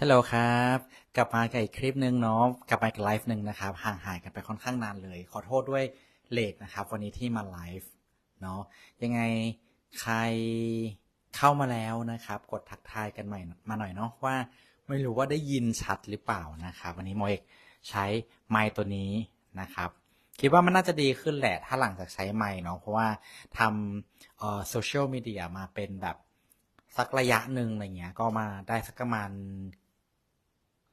ฮัลโหลครับ กลับมากับอีกคลิปหนึ่งเนาะกลับมาอีกไลฟ์หนึ่งนะครับ ห่างหายกันไปค่อนข้างนานเลย ขอโทษด้วยเลทนะครับ วันนี้ที่มาไลฟ์เนาะยังไงใครเข้ามาแล้วนะครับ กดทักทายกันใหม่มาหน่อยเนาะว่า ไม่รู้ว่าได้ยินชัดหรือเปล่านะครับ วันนี้โมเอกใช้ไมค์ตัวนี้นะครับ คิดว่ามันน่าจะดีขึ้นแหละ ถ้าหลังจากใช้ไมค์เนาะเพราะว่าทำโซเชียลมีเดียมาเป็นแบบสักระยะหนึ่งอะไรเงี้ยก็มาได้สักประมาณ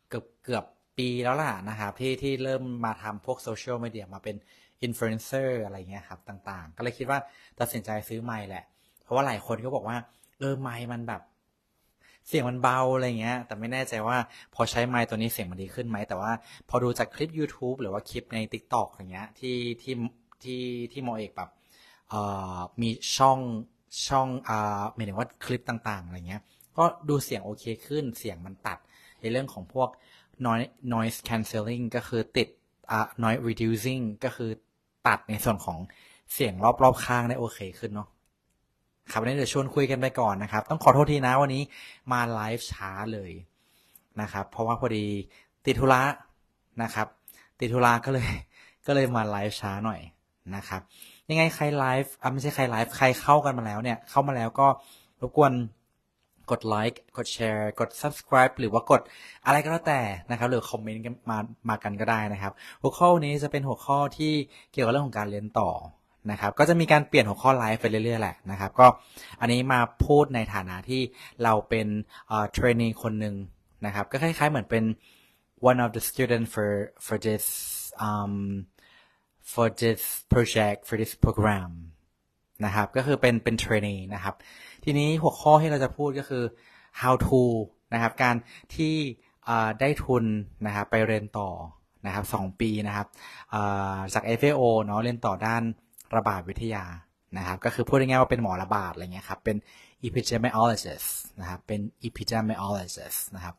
เกือบเกือบปีแล้วล่ะนะครับที่ที่เริ่มมาทำพวกโซเชียลมีเดียมาเป็นอินฟลูเอนเซอร์อะไรเงี้ยครับต่างๆ ก็เลยคิดว่าตัดสินใจซื้อไมค์แหละ เพราะว่าหลายคนก็บอกว่าเออไมค์มันแบบ เสียงมันเบาอะไรเงี้ย แต่ไม่แน่ใจว่าพอใช้ไมค์ตัวนี้เสียงมันดีขึ้นไหม แต่ว่าพอดูจากคลิป YouTube หรือว่าคลิปใน TikTok อย่างเงี้ยที่ที่ที่ที่โมเอกแบบเอ่อมีช่องช่องอ่าหมายถึงว่าคลิปต่างๆอะไรเงี้ย ก็ดูเสียงโอเคขึ้นเสียงมันตัด เรื่องของพวก noise noise cancelling ก็คือติดอ่า noise reducing ก็คือตัดในส่วนของเสียงรอบๆข้างได้โอเคขึ้นเนาะครับวันนี้เดี๋ยวชวนคุยกันไปก่อนนะครับ ต้องขอโทษทีนะวันนี้มาไลฟ์ช้าเลยนะครับ เพราะว่าพอดีติดธุระนะครับ ติดธุระก็เลยก็เลยมาไลฟ์ช้าหน่อยนะครับ ยังไงใครไลฟ์อะไม่ใช่ใครไลฟ์ใครเข้ากันมาแล้วเนี่ย เข้ามาแล้วก็รบกวน กดไลค์กดแชร์กด subscribe หรือว่ากดอะไรก็แล้วแต่นะครับ หรือคอมเมนต์กันมามากันก็ได้นะครับ หัวข้อนี้จะเป็นหัวข้อที่เกี่ยวกับเรื่องของการเรียนต่อนะครับ ก็จะมีการเปลี่ยนหัวข้อไลฟ์ไปเรื่อยๆแหละนะครับ ก็อันนี้มาพูดในฐานะที่เราเป็นเอ่อเทรนนีคนหนึ่งนะครับ ก็คล้ายๆเหมือนเป็น one of the student for for this um for this project for this program นะครับ ก็คือเป็นเป็นเทรนนีนะครับ ทีนี้หัวข้อที่เราจะพูดก็คือ how to นะครับ การที่ได้ทุนนะครับไปเรียนต่อนะครับสองปีนะครับจาก FAO เนาะเรียนต่อด้านระบาดวิทยานะครับก็คือพูดง่ายๆว่าเป็นหมอระบาดอะไรเงี้ยครับเป็น epidemiologist นะครับเป็น epidemiologist นะครับ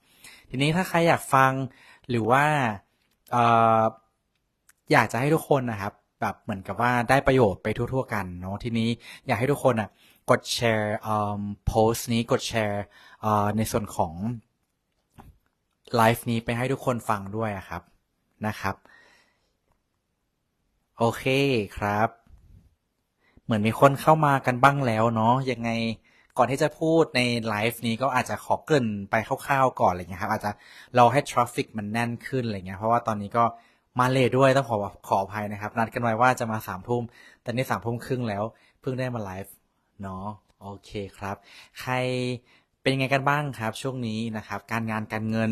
ทีนี้ถ้าใครอยากฟังหรือว่าเอ่ออยากจะให้ทุกคนนะครับ แบบเหมือนกับว่าได้ประโยชน์ไปทั่ว ๆ กันเนาะทีนี้อยากให้ทุกคนอะ กดแชร์โพสต์นี้กดแชร์ในส่วนของไลฟ์นี้ไปให้ทุกคนฟังด้วยครับนะครับ โอเคครับ เหมือนมีคนเข้ามากันบ้างแล้วเนาะยังไงก่อนที่จะพูดในไลฟ์นี้ก็อาจจะขอเกินไปคร่าวๆก่อนอะไรเงี้ยครับ อาจจะรอให้ทราฟฟิกมันแน่นขึ้นอะไรเงี้ยเพราะว่าตอนนี้ก็มาเลทด้วยต้องขอขออภัยนะครับ นัดกันไว้ว่าจะมาสามทุ่มแต่นี่สามทุ่มครึ่งแล้วเพิ่งได้มาไลฟ์ เนาะโอเคครับ ใครเป็นยังไงกันบ้างครับ ช่วงนี้นะครับ การงานการเงิน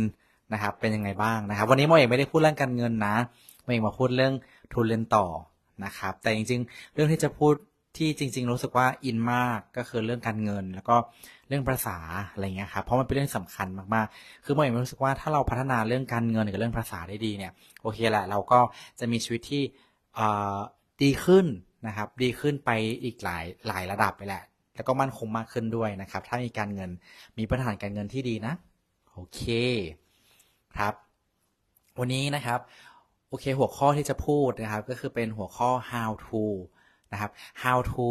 นะครับ เป็นยังไงบ้างนะครับ วันนี้โมเอกไม่ได้พูดเรื่องการเงินนะโมเอกมาพูดเรื่องทุนเรียนต่อนะครับ แต่จริง ๆ เรื่องที่จะพูดที่จริง ๆ รู้สึกว่าอินมากก็คือเรื่องการเงิน แล้วก็เรื่องภาษาอะไรเงี้ยครับเพราะมันเป็นเรื่องสำคัญมากๆ คือโมเอกรู้สึกว่าถ้าเราพัฒนาเรื่องการเงินกับเรื่องภาษาได้ดีเนี่ยโอเคแหละเราก็จะมีชีวิตที่ดีขึ้น นะครับ ดีขึ้นไปอีกหลายหลายระดับไปแหละ แล้วก็มั่นคงมากขึ้นด้วยนะครับ ถ้ามีการเงินมีพื้นฐานการเงินที่ดีนะ โอเคครับ วันนี้นะครับ โอเคหัวข้อที่จะพูดนะครับ ก็คือเป็นหัวข้อ how to นะครับ how to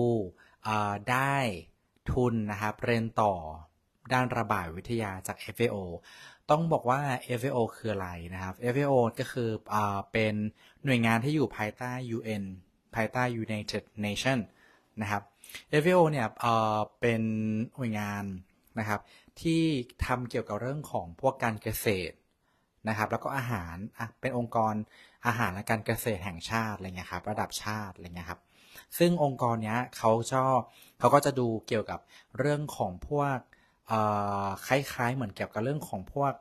ได้ทุนนะครับเรียนต่อด้านระบาดวิทยาจาก FAO ต้องบอกว่า FAO คืออะไรนะครับ FAO ก็คืออเป็นหน่วยงานที่อยู่ภายใต้ UN ภายใต้ United Nation นะครับ FAO เนี่ยเอ่อเป็นหน่วยงานนะครับ ที่ทำเกี่ยวกับเรื่องของพวกการเกษตรนะครับ แล้วก็อาหารอะเป็นองค์กรอาหารและการเกษตรแห่งชาติอะไรเงี้ยครับระดับชาติอะไรเงี้ยครับซึ่งองค์กรเนี้ยเขาชอบเขาก็จะดูเกี่ยวกับเรื่องของพวกคล้ายๆ เหมือนเกี่ยวกับเรื่องของพวก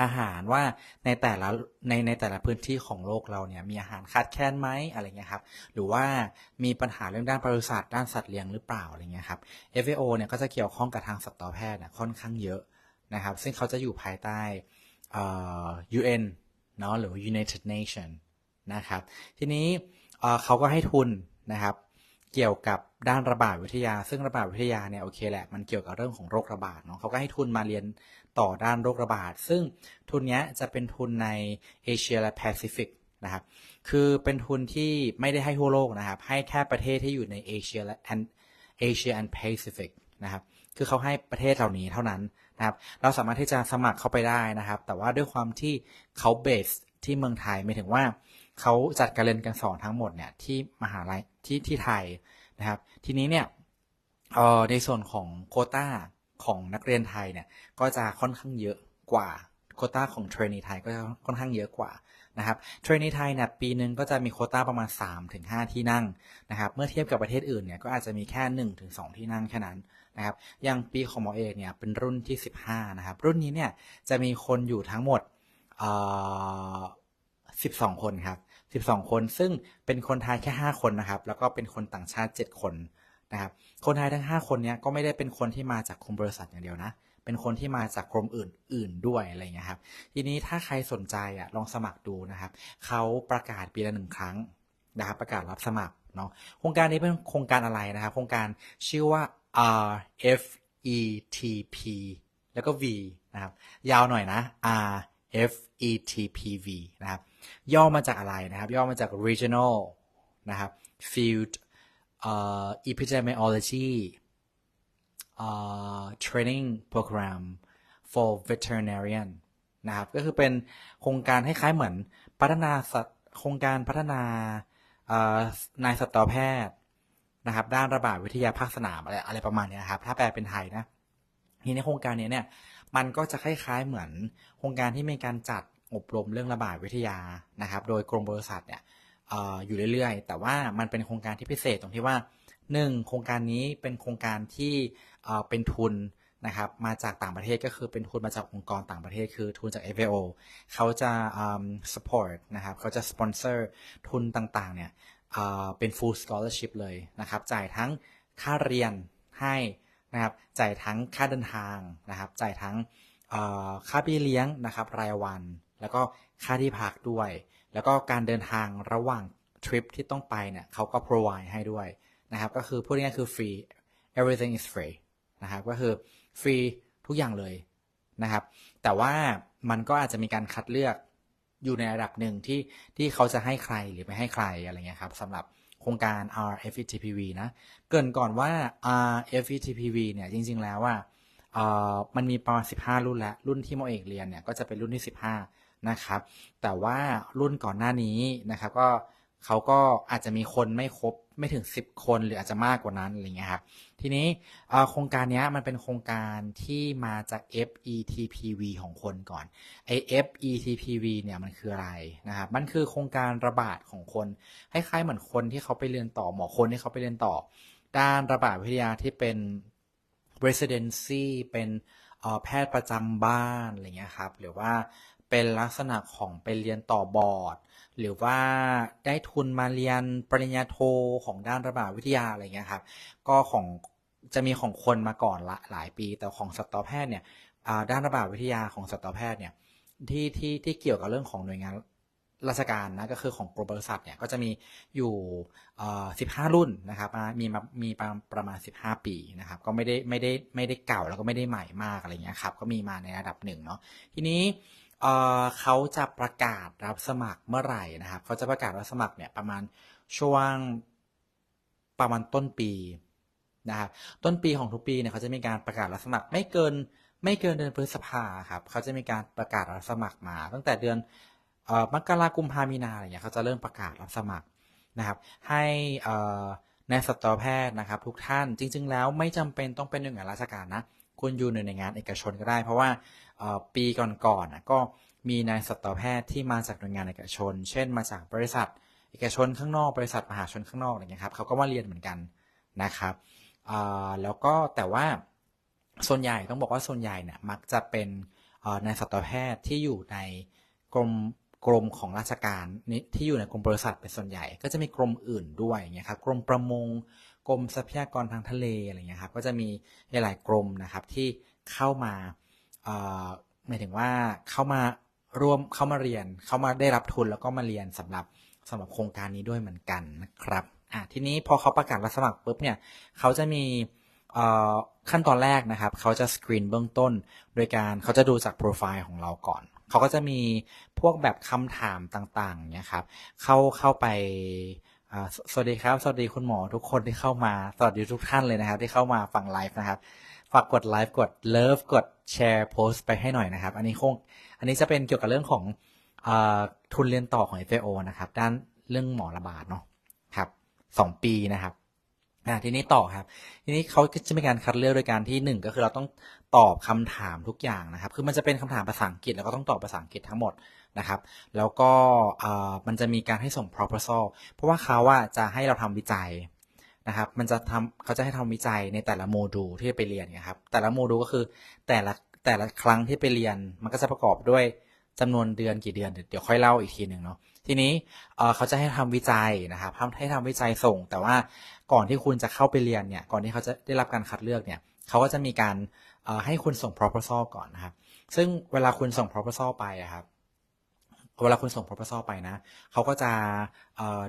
อาหารว่าในแต่ละในในแต่ละพื้นที่ของโลกเราเนี่ยมีอาหารขาดแคลนไหมอะไรเงี้ยครับหรือว่ามีปัญหาเรื่องด้านปศุสัตว์ด้านสัตว์เลี้ยงหรือเปล่าอะไรเงี้ยครับ FAO เนี่ยก็จะเกี่ยวข้องกับทางสัตวแพทย์เนี่ยค่อนข้างเยอะนะครับ ซึ่งเขาจะอยู่ภายใต้เอ่อ UN เนาะหรือ United Nation นะครับ ทีนี้เขาก็ให้ทุนนะครับ เกี่ยวกับด้านระบาดวิทยา ซึ่งระบาดวิทยาเนี่ยโอเคแหละมันเกี่ยวกับเรื่องของโรคระบาดเนาะเขาก็ให้ทุนมาเรียน ต่อด้านโรคระบาด ซึ่งทุนนี้จะเป็นทุนในเอเชียและแปซิฟิกนะครับ คือเป็นทุนที่ไม่ได้ให้ทั่วโลกนะครับ ให้แค่ประเทศที่อยู่ในเอเชียและ and Asia and Pacific นะครับ คือเขาให้ประเทศเหล่านี้เท่านั้นนะครับ เราสามารถที่จะสมัครเข้าไปได้นะครับ แต่ว่าด้วยความที่เขาเบสที่เมืองไทยหมายถึงว่าเขาจัดการเรียนการสอนทั้งหมดเนี่ยที่มหาลัยที่ที่ไทยนะครับ ทีนี้เนี่ยออในส่วนของโคต้า ของนักเรียนไทยเนี่ยก็จะค่อนข้างเยอะกว่าโคต้าของเทรนนีไทยก็จะค่อนข้างเยอะกว่านะครับเทรนนีไทยเนี่ยปีหนึ่งก็จะมีโคต้าประมาณ 3-5 ที่นั่งนะครับเมื่อเทียบกับประเทศอื่นเนี่ยก็อาจจะมีแค่ 1-2 ที่นั่งแค่นั้นนะครับอย่างปีของหมอเอกเนี่ยเป็นรุ่นที่ 15นะครับรุ่นนี้เนี่ยจะมีคนอยู่ทั้งหมดเอ่อ12 คนครับ 12 คน ซึ่งเป็นคนไทยแค่ 5 คนนะครับ แล้วก็เป็นคนต่างชาติ 7 คน นะครับคนไทยทั้ง 5 คนเนี้ยก็ไม่ได้เป็นคนที่มาจากกรมบริษัทอย่างเดียวนะ เป็นคนที่มาจากกรมอื่นอื่นด้วยอะไรเงี้ยครับ ทีนี้ถ้าใครสนใจอะลองสมัครดูนะครับเขาประกาศปีละหนึ่งครั้งนะครับประกาศรับสมัครเนาะโครงการนี้เป็นโครงการอะไรนะครับโครงการชื่อว่า RFETP แล้วก็ V นะครับยาวหน่อยนะ RFETPV นะครับย่อมาจากอะไรนะครับ ย่อมาจาก Regional นะครับ Field Epidemiology uh, Training Program for Veterinarian นะครับ ก็คือเป็นโครงการคล้ายๆเหมือนพัฒนาสัตว์โครงการพัฒนานายสัตวแพทย์นะครับ ด้านระบาดวิทยาภาคสนามอะไรอะไรประมาณนี้ยครับ ถ้าแปลเป็นไทยนะทีนี้โครงการนี้เนี่ย มันก็จะคล้ายๆเหมือนโครงการที่มีการจัดอบรมเรื่องระบาดวิทยานะครับ โดยกรมบริษัทเนี่ย อยู่เรื่อยๆ แต่ว่ามันเป็นโครงการที่พิเศษตรงที่ว่าหนึ่งโครงการนี้เป็นโครงการที่เป็นทุนนะครับมาจากต่างประเทศก็คือเป็นทุนมาจากองค์กรต่างประเทศคือทุนจาก FAO เขาจะ support นะครับเขาจะ sponsor ทุนต่างๆเนี่ยเป็น full scholarship เลยนะครับจ่ายทั้งค่าเรียนให้นะครับจ่ายทั้งค่าเดินทางนะครับจ่ายทั้งค่าเบี้ยเลี้ยงนะครับรายวัน แล้วก็ค่าที่พักด้วย แล้วก็การเดินทางระหว่างทริปที่ต้องไปเนี่ยเขาก็ provide ให้ด้วยนะครับก็คือพูดง่ายๆคือ free everything is free นะครับก็คือฟรีทุกอย่างเลยนะครับ แต่ว่ามันก็อาจจะมีการคัดเลือกอยู่ในระดับหนึ่งที่ที่เขาจะให้ใครหรือไม่ให้ใครอะไรเงี้ยครับสำหรับโครงการ RFETPV นะ เกินก่อนว่า RFETPV เนี่ยจริง ๆ แล้วว่ามันมีประมาณ15 รุ่นแล้ว รุ่นที่โมเอกเรียนเนี่ยก็จะเป็นรุ่นที่ 15 นะครับ แต่ว่ารุ่นก่อนหน้านี้นะครับก็เขาก็อาจจะมีคนไม่ครบไม่ถึง 10 คนหรืออาจจะมากกว่านั้นอะไรเงี้ยครับ ทีนี้โครงการนี้มันเป็นโครงการที่มาจาก FETPV ของคนก่อนไอ FETPV เนี่ยมันคืออะไรนะครับ มันคือโครงการระบาดของคนคล้ายๆเหมือนคนที่เขาไปเรียนต่อหมอคนที่เขาไปเรียนต่อ ด้านระบาดวิทยาที่เป็น residency เป็นแพทย์ประจำบ้านอะไรเงี้ยครับ หรือว่า เป็นลักษณะของไปเรียนต่อบอร์ด หรือว่าได้ทุนมาเรียนปริญญาโทของด้านระบาดวิทยาอะไรเงี้ยครับ ก็ของจะมีของคนมาก่อนละหลายปี แต่ของสัตวแพทย์เนี่ยด้านระบาดวิทยาของสัตวแพทย์เนี่ยที่ที่ที่เกี่ยวกับเรื่องของหน่วยงานราชการนะก็คือของกรมบริษัทเนี่ยก็จะมีอยู่สิบห้ารุ่นนะครับมีมามีประมาณ 15 ปีนะครับ ก็ไม่ได้ไม่ได้ไม่ได้เก่าแล้วก็ไม่ได้ใหม่มากอะไรเงี้ยครับก็มีมาในระดับหนึ่งเนาะทีนี้ เขาจะประกาศรับสมัครเมื่อไหร่นะครับเขาจะประกาศรับสมัครเนี่ยประมาณช่วงประมาณต้นปีนะครับต้นปีของทุกปีเนี่ยเขาจะมีการประกาศรับสมัครไม่เกินไม่เกินเดือนพฤษภาครับเขาจะมีการประกาศรับสมัครมา ตั้งแต่เดือนมกราคมพามีนาอะไรเงี้ยเขาจะเริ่มประกาศรับสมัครนะครับ ให้ในสัตวแพทย์นะครับ ทุกท่านจริง ๆ แล้วไม่จำเป็นต้องเป็นหน่วยงานราชการนะคุณอยู่ในหน่วยงานเอกชนก็ได้ เพราะว่า ปีก่อนๆก็มีนายสัตวแพทย์ที่มาจากหน่วยงานเอกชน เช่น มาจากบริษัทเอกชนข้างนอก บริษัทมหาชนข้างนอกอะไรเงี้ยครับเขาก็มาเรียนเหมือนกันนะครับแล้วก็แต่ว่าส่วนใหญ่ต้องบอกว่าส่วนใหญ่เนี่ยมักจะเป็นนายสัตวแพทย์ที่อยู่ในกรมกรมของราชการที่อยู่ในกรมบริษัทเป็นส่วนใหญ่ ก็จะมีกรมอื่นด้วยเงี้ยครับกรมประมงกรมทรัพยากรทางทะเลอะไรเงี้ยครับก็จะมีหลายกรมนะครับที่เข้ามา หมายถึงว่าเข้ามาร่วมเข้ามาเรียน เข้ามาได้รับทุนแล้วก็มาเรียนสำหรับสำหรับโครงการนี้ด้วยเหมือนกันนะครับอะทีนี้พอเขาประกาศรับสมัครปุ๊บเนี่ยเขาจะมีขั้นตอนแรกนะครับ เขาจะสกรีนเบื้องต้น โดยการเขาจะดูจากโปรไฟล์ของเราก่อน เขาก็จะมีพวกแบบคำถามต่างๆเนี่ยครับ เข้าเข้าไปสวัสดีครับ สวัสดีคุณหมอทุกคนที่เข้ามา สวัสดีทุกท่านเลยนะครับ ที่เข้ามาฟังไลฟ์นะครับ ฝากกดไลค์กดเลิฟกดแชร์โพสต์ไปให้หน่อยนะครับ อันนี้คง อันนี้จะเป็นเกี่ยวกับเรื่องของอทุนเรียนต่อของ FAO นะครับ ด้านเรื่องหมอระบาดเนาะครับสองปีนะครับทีนี้ต่อครับ ทีนี้เขาจะมีการคัดเลือกโดยการที่หนึ่งก็คือเราต้องตอบคำถามทุกอย่างนะครับ คือมันจะเป็นคำถามภาษาอังกฤษแล้วก็ต้องตอบภาษาอังกฤษทั้งหมดนะครับ แล้วก็มันจะมีการให้ส่ง proposal เพราะว่าเขาว่าจะให้เราทำวิจัย นะครับ มันจะทำเขาจะให้ทำวิจัยในแต่ละโมดูลที่ไปเรียนนะครับ แต่ละโมดูลก็คือแต่ละแต่ละครั้งที่ไปเรียนมันก็จะประกอบด้วยจำนวนเดือนกี่เดือนเดี๋ยวค่อยเล่าอีกทีหนึ่งเนาะทีนี้เขาจะให้ทำวิจัยนะครับให้ทำวิจัยส่ง แต่ว่าก่อนที่คุณจะเข้าไปเรียนเนี่ยก่อนที่เขาจะได้รับการคัดเลือกเนี่ยเขาก็จะมีการให้คุณส่ง proposal ก่อนนะครับ ซึ่งเวลาคุณส่ง proposal ไปครับ เวลาคุณส่ง proposal ไปนะ เขาก็จะ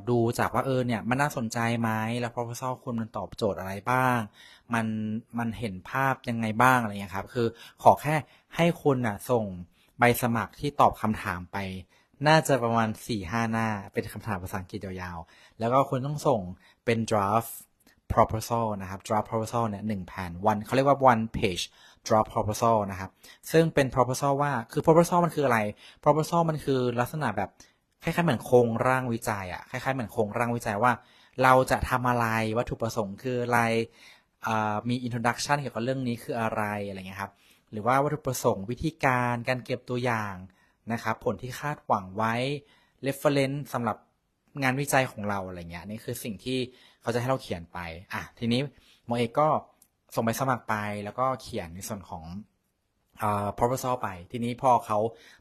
ดูจากว่าเออเนี่ยมันน่าสนใจไหมแล้ว proposal คุณมันตอบโจทย์อะไรบ้าง มันมันเห็นภาพยังไงบ้างอะไรเงี้ยครับ คือขอแค่ให้คุณนะส่งใบสมัครที่ตอบคำถามไป น่าจะประมาณ 4-5 หน้า เป็นคำถามภาษาอังกฤษยาวๆ แล้วก็คุณต้องส่งเป็น draft proposal นะครับ draft proposal เนี่ยหนึ่งแผ่น one เขาเรียกว่า one page draft proposal นะครับ ซึ่งเป็น proposal ว่าคือ proposal มันคืออะไร proposal มันคือลักษณะแบบคล้ายๆเหมือนโครงร่างวิจัยอะคล้ายๆเหมือนโครงร่างวิจัยว่า เราจะทำอะไรวัตถุประสงค์คืออะไรมี introduction เกี่ยวกับเรื่องนี้คืออะไรอะไรเงี้ยครับหรือว่าวัตถุประสงค์วิธีการการเก็บตัวอย่างนะครับ ผลที่คาดหวังไว้ reference สำหรับงานวิจัยของเราอะไรเงี้ยนี่คือสิ่งที่เขาจะให้เราเขียนไปอะทีนี้โมเอกก็ ส่งไปสมัครไปแล้วก็เขียนในส่วนของอ่า proposal ไป ทีนี้พอเขา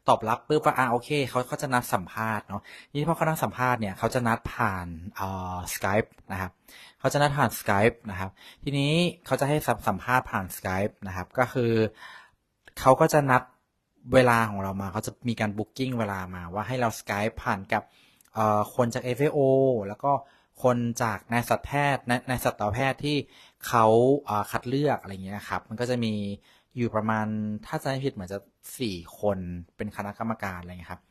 ตอบรับปุ๊บว่าอ่าโอเคเขาเขาจะนัดสัมภาษณ์เนาะทีนี้พอเขานัดสัมภาษณ์เนี่ยเขาจะนัดผ่านอ่า Skype นะครับเขาจะนัดผ่าน Skype นะครับ ทีนี้เขาจะให้สัมภาษณ์ผ่าน Skype นะครับ ก็คือเขาก็จะนัดเวลาของเรามาเขาจะมีการบุ๊กิ้งเวลามาว่าให้เรา Skype ผ่านกับอ่าคนจาก FAO แล้วก็ คนจากนายสัตวแพทย์นายสัตวแพทย์ที่เขาคัดเลือกอะไรเงี้ยครับ มันก็จะมีอยู่ประมาณถ้าจะไม่ผิดเหมือนจะสี่คนเป็นคณะกรรมการอะไรเงี้ยครับ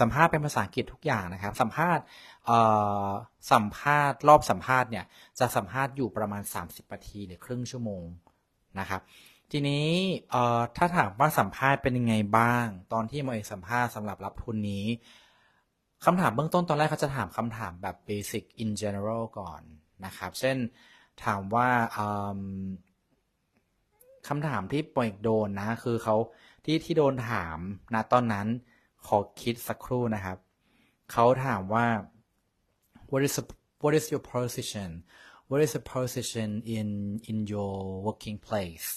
สัมภาษณ์เป็นภาษาอังกฤษทุกอย่างนะครับ สัมภาษณ์สัมภาษณ์รอบสัมภาษณ์เนี่ยจะสัมภาษณ์อยู่ประมาณ 30นาทีหรือครึ่งชั่วโมงนะครับ ทีนี้ถ้าถามว่าสัมภาษณ์เป็นยังไงบ้าง ตอนที่โมเอกสัมภาษณ์สำหรับรับทุนนี้ คำถามเบื้องต้นตอนแรกเขาจะถามคำถามแบบ basic in general ก่อนนะครับ เช่นถามว่าคำถามที่ปอยโดนนะ คือเขาที่ที่โดนถามนะตอนนั้นขอคิดสักครู่นะครับ เขาถามว่า what is what is your position what is the position in in your working place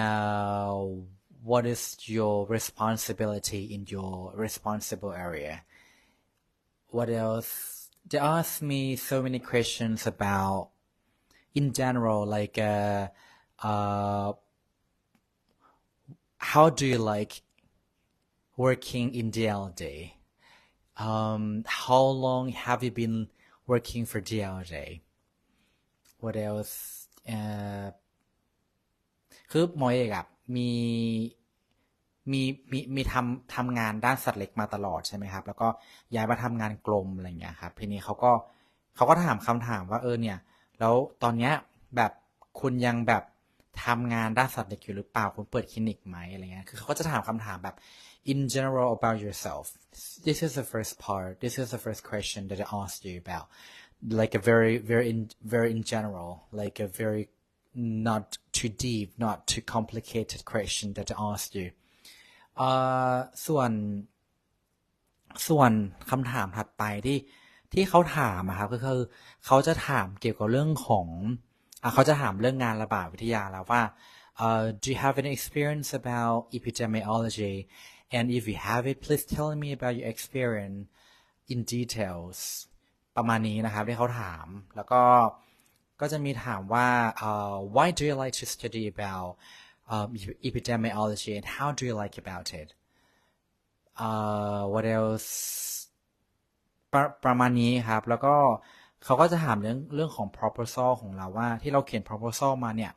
uh, what is your responsibility in your responsible area what else? They asked me so many questions about, in general, like, uh, uh, how do you like working in DLD? Um, how long have you been working for DLD? What else? Uh, คือหมอเอกอะมี มีมีมีทำทำงานด้านสัตว์เล็กมาตลอดใช่ไหมครับ แล้วก็ย้ายมาทำงานกลมอะไรเงี้ยครับทีนี้เขาก็เขาก็ถามคำถามว่าเออเนี่ย แล้วตอนเนี้ยแบบคุณยังแบบทำงานด้านสัตว์เล็กอยู่หรือเปล่าคุณเปิดคลินิกไหมอะไรเงี้ยคือเขาก็จะถามคำถามแบบ in general about yourself this is the first part this is the first question that I asked you about like a very very in very in general like a very not too deep not too complicated question that I asked you ส่วนส่วนคำถามถัดไปที่ที่เขาถามครับก็คือเขาจะถามเกี่ยวกับเรื่องของเขาจะถามเรื่องงานระบาดวิทยาแล้วว่า uh, do you have any experience about epidemiology and if you have it please tell me about your experience in details ประมาณนี้นะครับที่เขาถามแล้วก็ก็จะมีถามว่า uh, why do you like to study about um, epidemiology and how do you like about it uh, what else ประประมาณนี้ครับ แล้วก็เขาก็จะถามเรื่องเรื่องของ proposal ของเราว่าที่เราเขียน proposal มาเนี่ย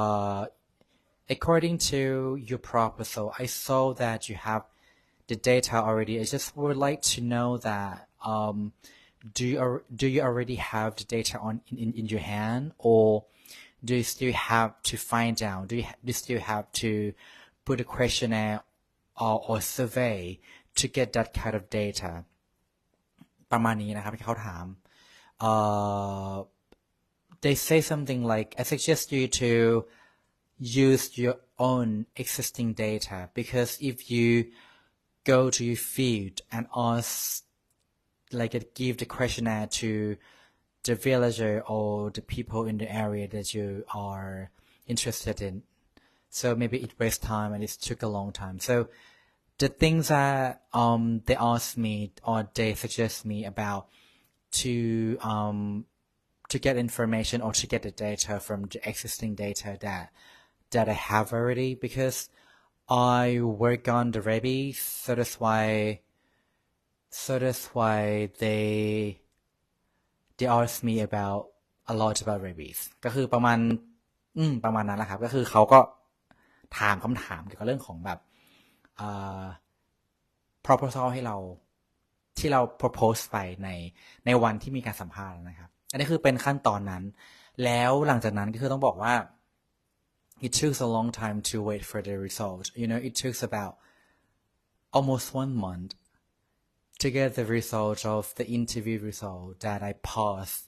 uh, according to your proposal I saw that you have the data already I just would like to know that um, do you do you already have the data on in, in your hand or do you still have to find out do you, do you still have to put a questionnaire or, or survey to get that kind of data ประมาณนี้นะครับที่เขาถาม uh, they say something like I suggest you to use your own existing data because if you go to your field and ask like uh, give the questionnaire to the villager or the people in the area that you are interested in. So maybe it wastes time and it took a long time. So the things that um they asked me or they suggest me about to um to get information or to get the data from the existing data that that I have already because I work on the rabies so that's why so that's why they they asked me about a lot about rabies ก็คือประมาณ อืม ประมาณนั้นแหละครับ ก็คือเขาก็ถามคำถามเกี่ยวกับเรื่องของแบบ proposal ให้เราที่เรา propose ไปในในวันที่มีการสัมภาษณ์นะครับ อันนี้คือเป็นขั้นตอนนั้น แล้วหลังจากนั้นก็คือต้องบอกว่า it took a long time to wait for the result you know it took about almost one month to get the result of the interview result that I passed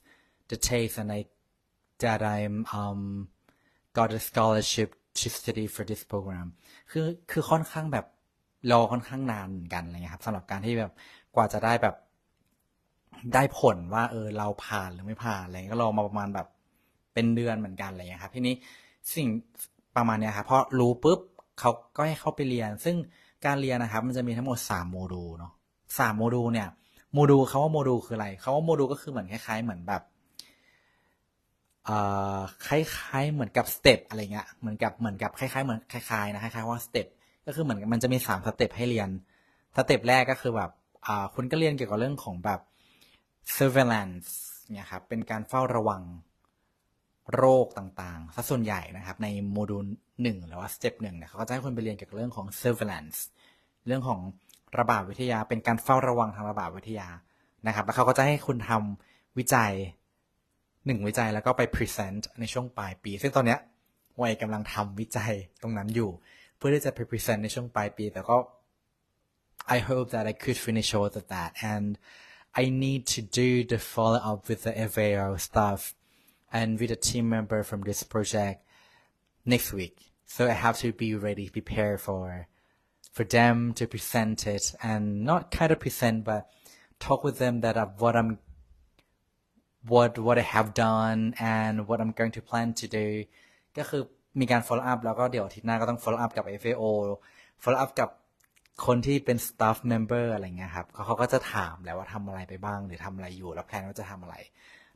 the test and I that I'm um got a scholarship to study for this program คือคือค่อนข้างแบบรอค่อนข้างนานเหมือนกันอะไรเงี้ยครับสำหรับการที่แบบกว่าจะได้แบบได้ผลว่าเออเราผ่านหรือไม่ผ่านอะไรเงี้ยก็รอมาประมาณแบบเป็นเดือนเหมือนกันอะไรเงี้ยครับทีนี้สิ่งประมาณเนี้ยครับพอรู้ปุ๊บเขาก็ให้เข้าไปเรียน ซึ่งการเรียนนะครับ มันจะมีทั้งหมดสามโมดูลเนาะ สามโมดูลเนี่ยโมดูลเขาว่าโมดูลคืออะไรเขาว่าโมดูลก็คือเหมือนคล้ายๆ เหมือนแบบเอ่อคล้ายๆเหมือนกับสเต็ปอะไรเงี้ยเหมือนกับเหมือนกับคล้ายๆเหมือนคล้ายๆนะคล้ายๆว่าสเต็ปก็คือเหมือนมันจะมีสามสเต็ปให้เรียนสเต็ปแรกก็คือแบบอ่าคุณก็เรียนเกี่ยวกับเรื่องของแบบ surveillance เนี่ยครับเป็นการเฝ้าระวังโรคต่างๆซะส่วนใหญ่นะครับ ในโมดูลหนึ่งหรือว่าสเต็ปหนึ่งเนี่ยเขาก็จะให้คนไปเรียนเกี่ยวกับเรื่องของ surveillance เรื่องของ ระบาดวิทยา เป็นการเฝ้าระวังทางระบาดวิทยานะครับ แล้วเขาก็จะให้คุณทำวิจัยหนึ่งวิจัยแล้วก็ไปพรีเซนต์ในช่วงปลายปี ซึ่งตอนเนี้ยวัยกำลังทำวิจัยตรงนั้นอยู่ เพื่อที่จะไปพรีเซนต์ในช่วงปลายปี แต่ก็ I hope that I could finish all of that and I need to do the follow up with the FAO stuff and with a team member from this project next week so I have to be ready prepare for for them to present it and not kind of present, but talk with them that what I'm what what I have done and what I'm going to plan to do ก็คือมีการ follow up แล้วก็เดี๋ยวอาทิตย์หน้าก็ต้อง follow up กับ FAO follow up กับคนที่เป็น staff member อะไรเงี้ยครับเขาก็จะถามแล้วว่าทำอะไรไปบ้าง หรือทำอะไรอยู่ แล้วแพลนว่าจะทำอะไร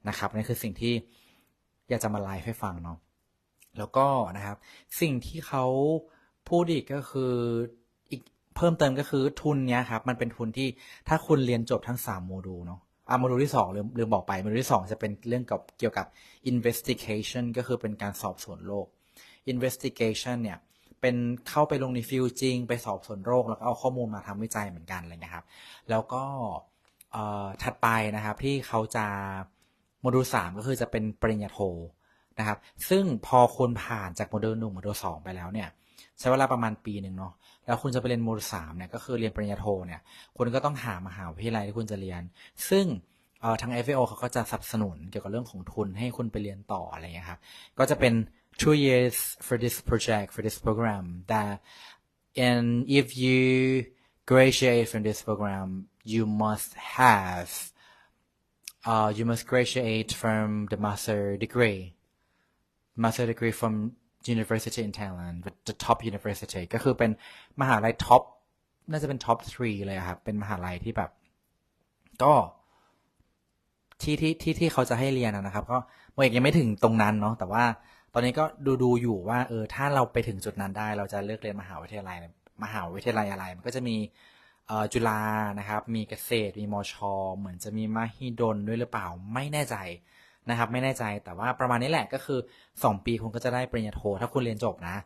นะครับนี่คือสิ่งที่อยากจะมาไลฟ์ให้ฟังเนาะแล้วก็นะครับ สิ่งที่เขาพูดอีกก็คือ เพิ่มเติมก็คือทุนเนี้ยครับมันเป็นทุนที่ถ้าคุณเรียนจบทั้งสามโมดูลเนาะอะโมดูลที่สองลืมลืมบอกไปโมดูลที่สองจะเป็นเรื่องกับเกี่ยวกับ investigation ก็คือเป็นการสอบสวนโรค investigation เนี่ยเป็นเข้าไปลงในฟิลจริง ไปสอบสวนโรค แล้วก็เอาข้อมูลมาทำวิจัยเหมือนกันอะไรนะครับ แล้วก็ถัดไปนะครับที่เขาจะโมดูลสามก็คือจะเป็นปริญญาโทนะครับ ซึ่งพอคุณผ่านจากโมดูลหนึ่งโมดูลสองไปแล้วเนี่ย ใช้เวลาประมาณปีหนึ่งเนาะแล้วคุณจะไปเรียนโมดูลสามเนี่ยก็คือเรียนปริญญาโทเนี่ยคุณก็ต้องหามหาวิทยาลัยที่คุณจะเรียน ซึ่งทาง FAO เขาก็จะสนับสนุนเกี่ยวกับเรื่องของทุนให้คุณไปเรียนต่ออะไรเงี้ยครับก็จะเป็น two years for this project for this program that and if you graduate from this program you must have uh, you must graduate from the master degree master degree from university in Thailand the top university ก็คือเป็นมหาลัยท็อปน่าจะเป็นท็อป three เลยครับ เป็นมหาลัยที่แบบ ก็ที่ที่ที่ที่เขาจะให้เรียนนะครับ ก็โมเอกยังไม่ถึงตรงนั้นเนาะแต่ว่าตอนนี้ก็ดูดูอยู่ว่า เออ ถ้าเราไปถึงจุดนั้นได้ เราจะเลือกเรียนมหาวิทยาลัยมหาวิทยาลัยอะไร มันก็จะมีจุฬานะครับ มีเกษตร มีมอชอเหมือนจะมีมหิดลด้วยหรือเปล่า ไม่แน่ใจ นะครับ ไม่แน่ใจแต่ว่าประมาณนี้แหละก็คือ 2 ปีคุณก็จะได้ปริญญาโท ถ้าคุณเรียนจบนะ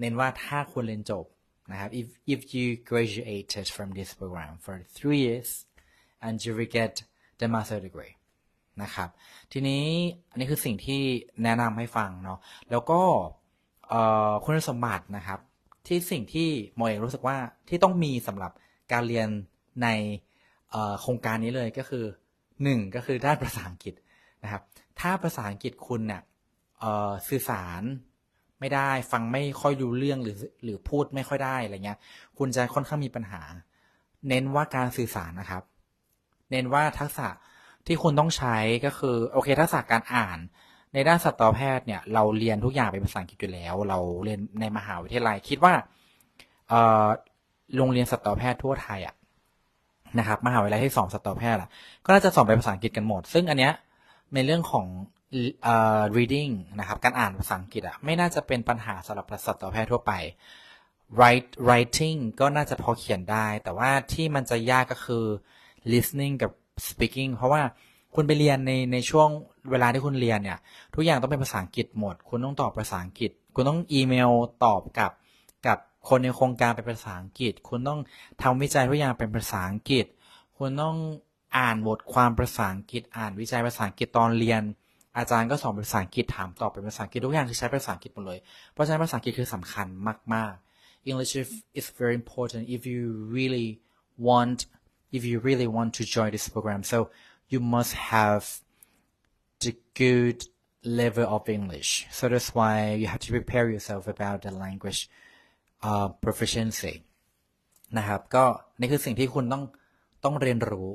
เน้นว่าถ้าคุณเรียนจบนะครับ if if you graduated from this program for three years and you will get the master degree นะครับ ทีนี้อันนี้คือสิ่งที่แนะนำให้ฟังเนาะแล้วก็คุณสมบัตินะครับ ที่สิ่งที่โมอเองรู้สึกว่าที่ต้องมีสำหรับการเรียนในโครงการนี้เลยก็คือหนึ่งก็คือด้านภาษาอังกฤษ นะครับ ถ้าภาษาอังกฤษคุณเนี่ยสื่อสารไม่ได้ฟังไม่ค่อยรู้เรื่องหรือหรือพูดไม่ค่อยได้อะไรเงี้ย คุณจะค่อนข้างมีปัญหา เน้นว่าการสื่อสารนะครับ เน้นว่าทักษะที่คุณต้องใช้ก็คือโอเคทักษะการอ่าน ในด้านสัตวแพทย์เนี่ยเราเรียนทุกอย่างเป็นภาษาอังกฤษอยู่แล้ว เราเรียนในมหาวิทยาลัยคิดว่าโรงเรียนสัตวแพทย์ทั่วไทยอะนะครับมหาวิทยาลัยที่สอนสัตวแพทย์อะก็น่าจะสอนเป็นภาษาอังกฤษกันหมด ซึ่งอันเนี้ย ในเรื่องของเอ่อ reading นะครับ การอ่านภาษาอังกฤษอะไม่น่าจะเป็นปัญหาสำหรับสัตวแพทย์ทั่วไป write writing ก็น่าจะพอเขียนได้ แต่ว่าที่มันจะยากก็คือ listening กับ speaking เพราะว่าคุณไปเรียนในในช่วงเวลาที่คุณเรียนเนี่ย ทุกอย่างต้องเป็นภาษาอังกฤษหมด คุณต้องตอบภาษาอังกฤษ คุณต้องอีเมลตอบกับกับคนในโครงการเป็นภาษาอังกฤษ คุณต้องทำวิจัยทุกอย่างเป็นภาษาอังกฤษ คุณต้อง อ่านบทความภาษาอังกฤษอ่านวิจัยภาษาอังกฤษตอนเรียน อาจารย์ก็สอนภาษาอังกฤษถามตอบเป็นภาษาอังกฤษทุกอย่างคือใช้ภาษาอังกฤษหมดเลย เพราะฉะนั้นภาษาอังกฤษคือสำคัญมาก ๆ English is very important if you really want if you really want to join this program so you must have the good level of English so that's why you have to prepare yourself about the language uh, proficiency นะครับก็นี่คือสิ่งที่คุณต้องต้องเรียนรู้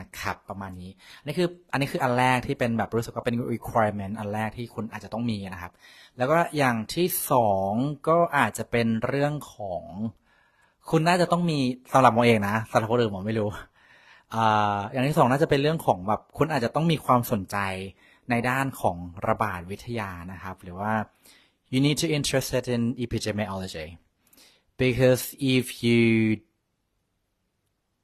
นะครับ ประมาณนี้นี่คืออันนี้คืออันแรกที่เป็นแบบรู้สึกว่าเป็น requirement อันแรกที่คุณอาจจะต้องมีนะครับ แล้วก็อย่างที่สองก็อาจจะเป็นเรื่องของ คุณน่าจะต้องมีสำหรับโมเองนะสำหรับคนอื่นผมไม่รู้ออย่างที่สองน่าจะเป็นเรื่องของแบบคุณอาจจะต้องมีความสนใจในด้านของระบาดวิทยานะครับ หรือว่า you need to interested in epidemiology because if you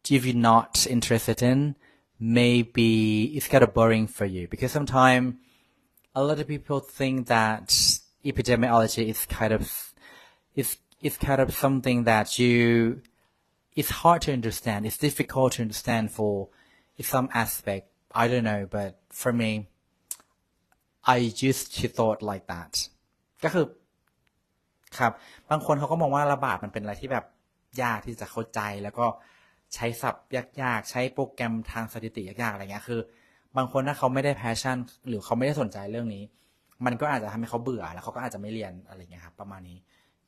you're not interested in, maybe it's kind of boring for you because sometimes a lot of people think that epidemiology is kind of it's it's kind of something that you it's hard to understand. It's difficult to understand for some aspect. I don't know, but for me, I used to thought like that. ก็คือ ครับ บางคนเขาก็มองว่าระบาดมันเป็นอะไรที่แบบยากที่จะเข้าใจแล้วก็ ใช้ศัพท์ยากๆ ใช้โปรแกรมทางสถิติยากๆ อะไรเงี้ยคือ บางคนถ้าเขาไม่ได้แพชชั่น หรือเขาไม่ได้สนใจเรื่องนี้ มันก็อาจจะทำให้เขาเบื่อ แล้วเขาก็อาจจะไม่เรียนอะไรเงี้ยครับประมาณนี้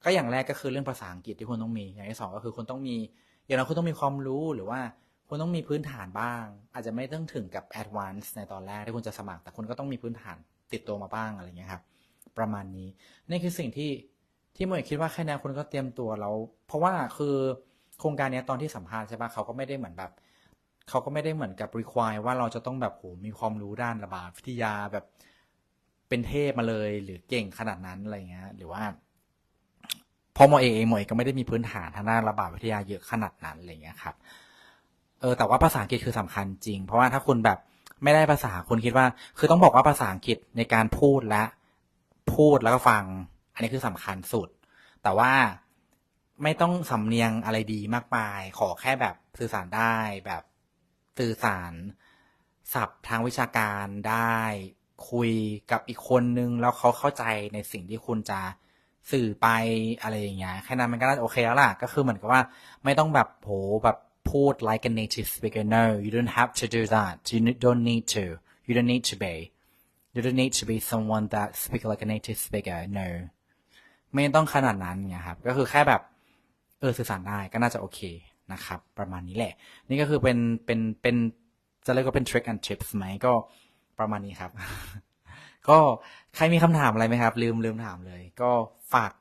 ก็อย่างแรกก็คือเรื่องภาษาอังกฤษที่คุณต้องมี อย่างที่สองก็คือคุณต้องมี อย่างน้อยคุณต้องมีความรู้หรือว่าคุณต้องมีพื้นฐานบ้าง อาจจะไม่ต้องถึงกับแอดวานซ์ในตอนแรกที่คุณจะสมัคร แต่คุณก็ต้องมีพื้นฐานติดตัวมาบ้างอะไรเงี้ยครับ ประมาณนี้นี่คือสิ่งที่ที่มยคิดว่าแค่นี้คุณก็เตรียมตัวแล้ว เพราะว่าคือ โครงการนี้ตอนที่สัมภาษณ์ใช่ปะเขาก็ไม่ได้เหมือนแบบเขาก็ไม่ได้เหมือนกับ require ว่าเราจะต้องแบบโหมีความรู้ด้านระบาดวิทยาแบบเป็นเทพมาเลยหรือเก่งขนาดนั้นอะไรเงี้ยหรือว่าพอโมอเองโมอเองก็ไม่ได้มีพื้นฐานทางด้านระบาดวิทยาเยอะขนาดนั้นอะไรเงี้ยครับเออแต่ว่าภาษาอังกฤษคือสำคัญจริง เพราะว่าถ้าคุณแบบไม่ได้ภาษาคุณคิดว่า คือต้องบอกว่าภาษาอังกฤษในการพูดและพูดแล้วก็ฟัง อันนี้คือสำคัญสุด แต่ว่า ไม่ต้องสำเนียงอะไรดีมากมาย ขอแค่แบบสื่อสารได้แบบสื่อสารศัพท์ทางวิชาการได้ คุยกับอีกคนนึง แล้วเขาเข้าใจในสิ่งที่คุณจะสื่อไปอะไรอย่างเงี้ยแค่นั้นมันก็น่าโอเคแล้วล่ะ ก็คือเหมือนกับว่าไม่ต้องแบบโหแบบพูด like a native speaker no you don't have to do that you don't need to you don't need to be you don't need to be someone that speak like a native speaker no ไม่ต้องขนาดนั้นไงครับ ก็คือแค่แบบ เออสื่อสารได้ก็น่าจะโอเคนะครับ ประมาณนี้แหละ นี่ก็คือเป็นเป็นเป็นจะเรียกว่าเป็น trick and tips ไหมก็ประมาณนี้ครับ ก็ใครมีคำถามอะไรไหมครับ ลืมลืมถามเลย ก็ฝาก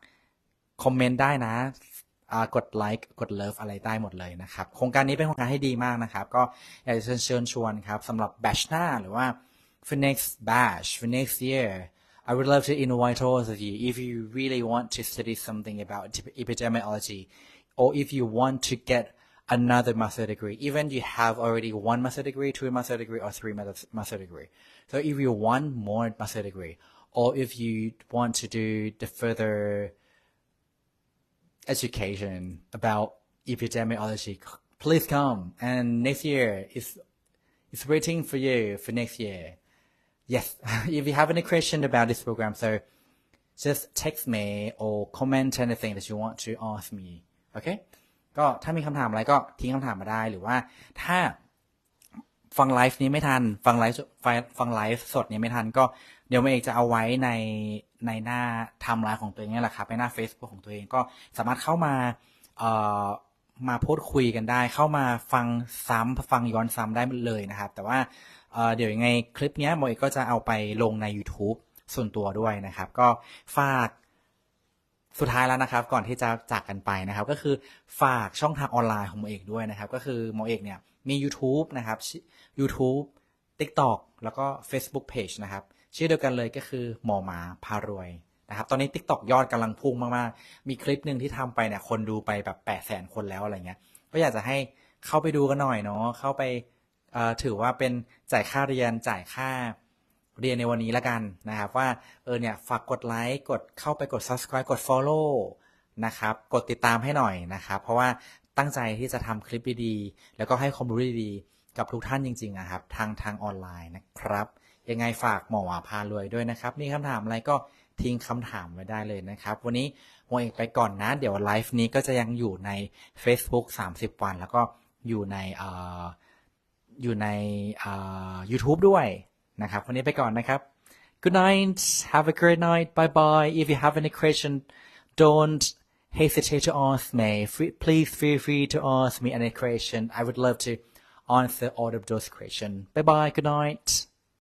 คอมเมนต์ได้นะกดไลค์กดเลิฟอะไรได้หมดเลยนะครับ โครงการนี้เป็นโครงการให้ดีมากนะครับ ก็อยากจะเชิญชวนครับสำหรับแบชหน้าหรือว่า for next batch for next year I would love to invite all of you if you really want to study something about epidemiology or if you want to get another master degree, even you have already one master degree, two master degree, or three master degree. So if you want more master degree, or if you want to do the further education about epidemiology, please come. And next year is is waiting for you for next year. Yes if you have any question about this program so just text me or comment anything that you want to ask me okay ก็ถ้ามีคำถามอะไรก็ทิ้งคำถามมาได้หรือว่าถ้าฟังไลฟ์นี้ไม่ทัน ฟังไลฟ์ฟังไลฟ์สดนี้ไม่ทันก็เดี๋ยวเมย์เอกจะเอาไว้ในในหน้าไทม์ไลน์ของตัวเองนี่แหละครับในหน้า Facebook ของตัวเองก็สามารถเข้ามาเอ่อมาพูดคุยกันได้ เข้ามาฟังซ้ำฟังย้อนซ้ำได้เลยนะครับ แต่ว่า เดี๋ยวยังไงคลิปนี้โมเอกก็จะเอาไปลงใน YouTube ส่วนตัวด้วยนะครับ ก็ฝากสุดท้ายแล้วนะครับ ก่อนที่จะจากกันไปนะครับ ก็คือฝากช่องทางออนไลน์ของหมอเอกด้วยนะครับ ก็คือหมอเอกเนี่ยมี YouTube นะครับ YouTube TikTok แล้วก็ Facebook Page นะครับ ชื่อเดียวกันเลยก็คือหมอหมาพารวยนะครับตอนนี้ TikTok ยอดกำลังพุ่งมากๆ มีคลิปหนึ่งที่ทำไปเนี่ยคนดูไปแบบ8 0 0แสนคนแล้วอะไรเงี้ย ก็อยากจะให้เข้าไปดูกันหน่อยเนาะเข้าไป ถือว่าเป็นจ่ายค่าเรียนจ่ายค่าเรียนในวันนี้แล้วกันนะครับว่าเออเนี่ยฝากกดไลค์กดเข้าไปกด subscribe กด follow นะครับกดติดตามให้หน่อยนะครับเพราะว่าตั้งใจที่จะทำคลิปดีๆแล้วก็ให้ความรู้ดีๆกับทุกท่านจริงๆนะครับทางทางออนไลน์นะครับ ยังไงฝากหมอหวาพารวยด้วยนะครับ มีคำถามอะไรก็ทิ้งคำถามไว้ได้เลยนะครับ วันนี้หมอเอกไปก่อนนะ เดี๋ยวไลฟ์นี้ก็จะยังอยู่ใน Facebook 30 วัน แล้วก็อยู่ในเอ่อ อยู่ในเอ่อ YouTube ด้วยนะครับ วันนี้ไปก่อนนะครับ Good night have a great night bye bye if you have any question don't hesitate to ask me Fe- please feel free to ask me any question I would love to answer all of those questions bye bye good night